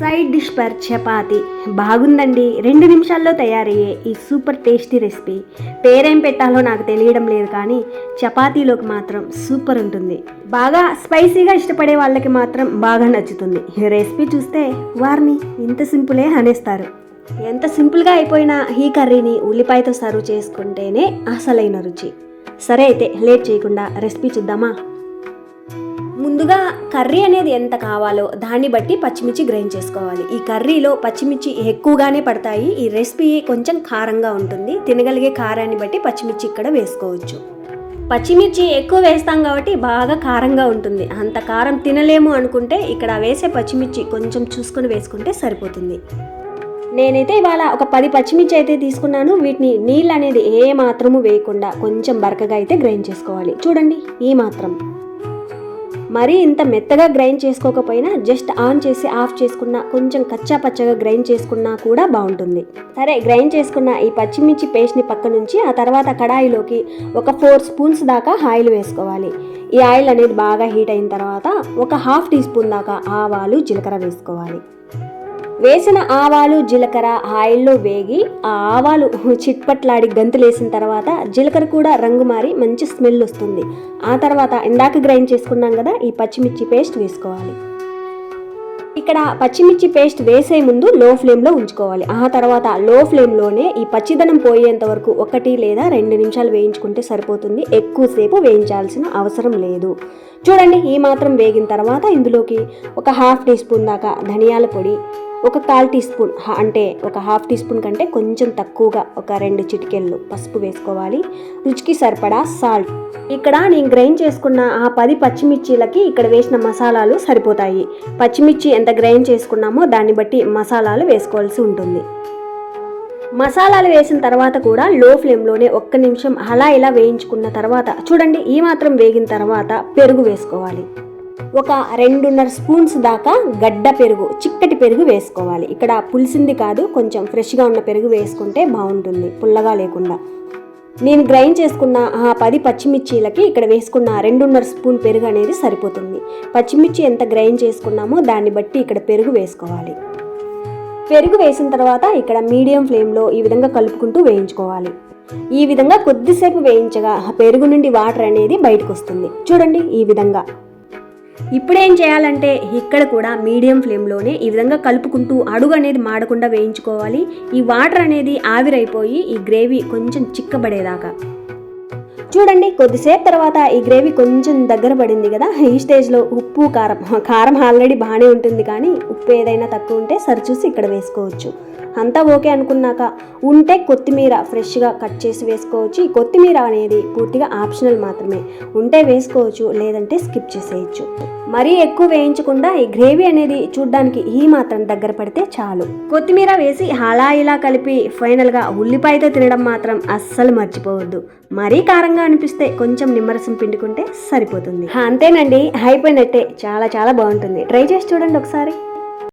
Side dish per chapati. బాగుందండి. రెండు నిమిషాల్లో తయారయ్యే ఈ సూపర్ టేస్టీ రెసిపీ. పేరేం పెట్టాలో నాకు తెలియడం లేదు కానీ చపాతీలోకి మాత్రం సూపర్ ఉంటుంది. బాగా స్పైసీగా ఇష్టపడే వాళ్ళకి మాత్రం బాగా నచ్చుతుంది. ఈ రెసిపీ చూస్తే వారిని ఇంత సింపులే అనేస్తారు. ఎంత సింపుల్గా అయిపోయినా ఈ కర్రీని ఉల్లిపాయతో సర్వ్ చేసుకుంటేనే అసలైన రుచి. సరే అయితే లేట్ చేయకుండా రెసిపీ చూద్దామా? ముందుగా కర్రీ అనేది ఎంత కావాలో దాన్ని బట్టి పచ్చిమిర్చి గ్రైండ్ చేసుకోవాలి. ఈ కర్రీలో పచ్చిమిర్చి ఎక్కువగానే పడతాయి. ఈ రెసిపీ కొంచెం కారంగా ఉంటుంది. తినగలిగే కారాన్ని బట్టి పచ్చిమిర్చి ఇక్కడ వేసుకోవచ్చు. పచ్చిమిర్చి ఎక్కువ వేస్తాం కాబట్టి బాగా కారంగా ఉంటుంది. అంత కారం తినలేము అనుకుంటే ఇక్కడ వేసే పచ్చిమిర్చి కొంచెం చూసుకొని వేసుకుంటే సరిపోతుంది. నేనైతే ఇవాళ ఒక పది పచ్చిమిర్చి అయితే తీసుకున్నాను. వీటిని నీళ్ళు అనేది ఏ మాత్రము వేయకుండా కొంచెం బరకగా అయితే గ్రైండ్ చేసుకోవాలి. చూడండి ఈ మాత్రం. మరీ ఇంత మెత్తగా గ్రైండ్ చేసుకోకపోయినా జస్ట్ ఆన్ చేసి ఆఫ్ చేసుకున్న కొంచెం కచ్చా పచ్చగా గ్రైండ్ చేసుకున్నా కూడా బాగుంటుంది. సరే గ్రైండ్ చేసుకున్న ఈ పచ్చిమిర్చి పేస్ట్ని పక్క నుంచి ఆ తర్వాత కడాయిలోకి ఒక ఫోర్ స్పూన్స్ దాకా ఆయిల్ వేసుకోవాలి. ఈ ఆయిల్ అనేది బాగా హీట్ అయిన తర్వాత ఒక హాఫ్ టీ స్పూన్ దాకా ఆవాలు జీలకర్ర వేసుకోవాలి. వేసిన ఆవాలు జీలకర్ర ఆయిల్లో వేగి ఆ ఆవాలు చిట్పట్లాడి గంతులేసిన తర్వాత జీలకర్ర కూడా రంగు మారి మంచి స్మెల్ వస్తుంది. ఆ తర్వాత ఇందాక గ్రైండ్ చేసుకున్నాం కదా ఈ పచ్చిమిర్చి పేస్ట్ వేసుకోవాలి. ఇక్కడ పచ్చిమిర్చి పేస్ట్ వేసే ముందు లో ఫ్లేమ్లో ఉంచుకోవాలి. ఆ తర్వాత లో ఫ్లేమ్లోనే ఈ పచ్చిదనం పోయేంత వరకు ఒకటి లేదా రెండు నిమిషాలు వేయించుకుంటే సరిపోతుంది. ఎక్కువసేపు వేయించాల్సిన అవసరం లేదు. చూడండి ఈ మాత్రం వేగిన తర్వాత ఇందులోకి ఒక హాఫ్ టీ స్పూన్ దాకా ధనియాల పొడి ఒక కాల్ టీ స్పూన్ అంటే ఒక హాఫ్ టీ స్పూన్ కంటే కొంచెం తక్కువగా ఒక రెండు చిటికెళ్ళు పసుపు వేసుకోవాలి. రుచికి సరిపడా సాల్ట్. ఇక్కడ నేను గ్రైండ్ చేసుకున్న ఆ పది పచ్చిమిర్చీలకి ఇక్కడ వేసిన మసాలాలు సరిపోతాయి. పచ్చిమిర్చి ఎంత గ్రైండ్ చేసుకున్నామో దాన్ని బట్టి మసాలాలు వేసుకోవాల్సి ఉంటుంది. మసాలాలు వేసిన తర్వాత కూడా లో ఫ్లేమ్లోనే ఒక్క నిమిషం అలా ఇలా వేయించుకున్న తర్వాత చూడండి ఈ మాత్రం వేగిన తర్వాత పెరుగు వేసుకోవాలి. ఒక రెండున్నర స్పూన్స్ దాకా గడ్డ పెరుగు చిక్కటి పెరుగు వేసుకోవాలి. ఇక్కడ పులిసింది కాదు కొంచెం ఫ్రెష్గా ఉన్న పెరుగు వేసుకుంటే బాగుంటుంది పుల్లగా లేకుండా. నేను గ్రైండ్ చేసుకున్న ఆ పది పచ్చిమిర్చీలకి ఇక్కడ వేసుకున్న రెండున్నర స్పూన్ పెరుగు అనేది సరిపోతుంది. పచ్చిమిర్చి ఎంత గ్రైండ్ చేసుకున్నామో దాన్ని బట్టి ఇక్కడ పెరుగు వేసుకోవాలి. పెరుగు వేసిన తర్వాత ఇక్కడ మీడియం ఫ్లేమ్లో ఈ విధంగా కలుపుకుంటూ వేయించుకోవాలి. ఈ విధంగా కొద్దిసేపు వేయించగా ఆ పెరుగు నుండి వాటర్ అనేది బయటకు వస్తుంది. చూడండి ఈ విధంగా. ఇప్పుడేం చేయాలంటే ఇక్కడ కూడా మీడియం ఫ్లేమ్లోనే ఈ విధంగా కలుపుకుంటూ అడుగు అనేది మాడకుండా వేయించుకోవాలి. ఈ వాటర్ అనేది ఆవిరైపోయి ఈ గ్రేవీ కొంచెం చిక్కబడేదాకా. చూడండి కొద్దిసేపు తర్వాత ఈ గ్రేవీ కొంచెం దగ్గర పడింది కదా ఈ స్టేజ్లో ఉప్పు కారం కారం ఆల్రెడీ బాగానే ఉంటుంది కానీ ఉప్పు ఏదైనా తక్కువ ఉంటే సరిచూసి ఇక్కడ వేసుకోవచ్చు. అంతా ఓకే అనుకున్నాక ఉంటే కొత్తిమీర ఫ్రెష్గా కట్ చేసి వేసుకోవచ్చు. ఈ కొత్తిమీర అనేది పూర్తిగా ఆప్షనల్ మాత్రమే. ఉంటే వేసుకోవచ్చు లేదంటే స్కిప్ చేసేయచ్చు. మరీ ఎక్కువ వేయించకుండా ఈ గ్రేవీ అనేది చూడ్డానికి ఈ మాత్రం దగ్గర పడితే చాలు. కొత్తిమీర వేసి అలా ఇలా కలిపి ఫైనల్గా ఉల్లిపాయతో తినడం మాత్రం అస్సలు మర్చిపోవద్దు. మరీ కారంగా అనిపిస్తే కొంచెం నిమ్మరసం పిండుకుంటే సరిపోతుంది. అంతేనండి. అయిపోయినట్టే చాలా చాలా బాగుంటుంది. ట్రై చేసి చూడండి ఒకసారి.